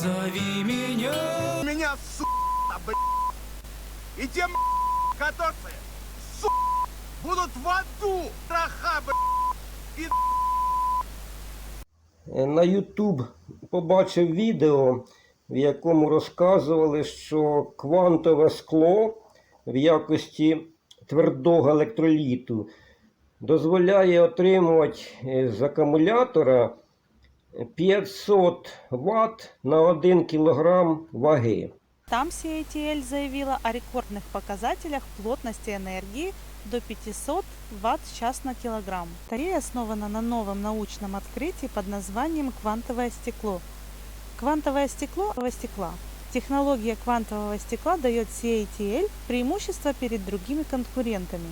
Позови меня. меня, сука, блядь. И те, м***, которые, сука, будут в аду, троха, блядь. Е, На YouTube побачив відео, в якому розказували, що квантове скло в якості твердого електроліту дозволяє отримувати е, з акумулятора 500 Вт на 1 кг ваги. Там CATL заявила о рекордных показателях плотности энергии до 500 Вт в час на килограмм. Батарея основана на новом научном открытии под названием квантовое стекло. Квантовое стекло – стекла. Технология квантового стекла дает CATL преимущество перед другими конкурентами,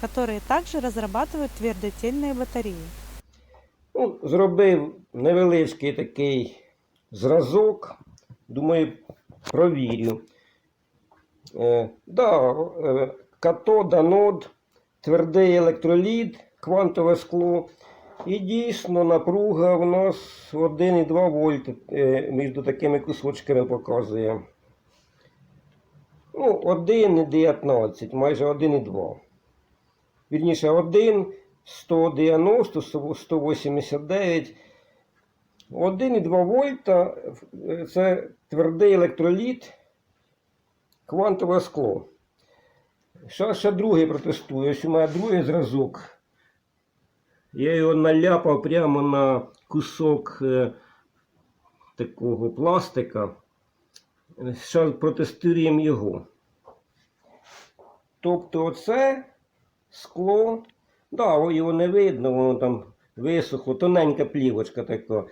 которые также разрабатывают твердотельные батареи. Ну, зробив невеличкий такий зразок. Думаю, провірю. Е, да, е, катод, анод, твердий електроліт, квантове скло. І дійсно напруга в нас 1,2 вольт е, між такими кусочками показує. Ну, 1,19, майже 1,2. Вірніше 1, 190, 189. 1,2 вольта е, це твердий електроліт, квантове скло. Зараз ще другий протестую. Ось у мене другий зразок. Я його наляпав прямо на кусок е, такого пластика. Зараз протестуємо його. Тобто оце скло, да, його не видно, воно там висохло, тоненька плівочка така.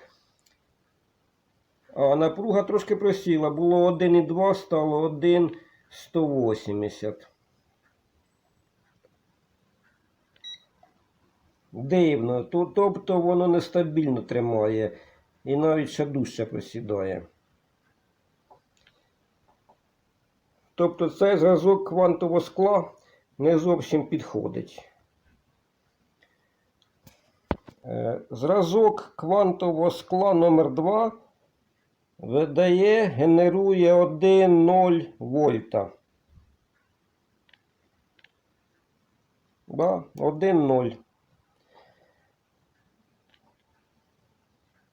А напруга трошки просіла. Було 1,2, стало 1,180. Дивно. Тобто воно нестабільно тримає. І навіть ще дужче просідає. Тобто цей зразок квантового скла не зовсім підходить. Е, Зразок квантового скла номер 2 видає, генерує 1,0 вольта. Да, 1,0.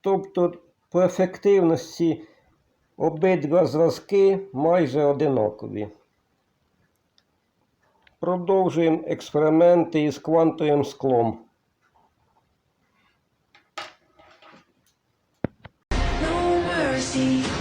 Тобто по ефективності обидва зразки майже одинакові. Продовжуємо експерименти із квантовим склом. see.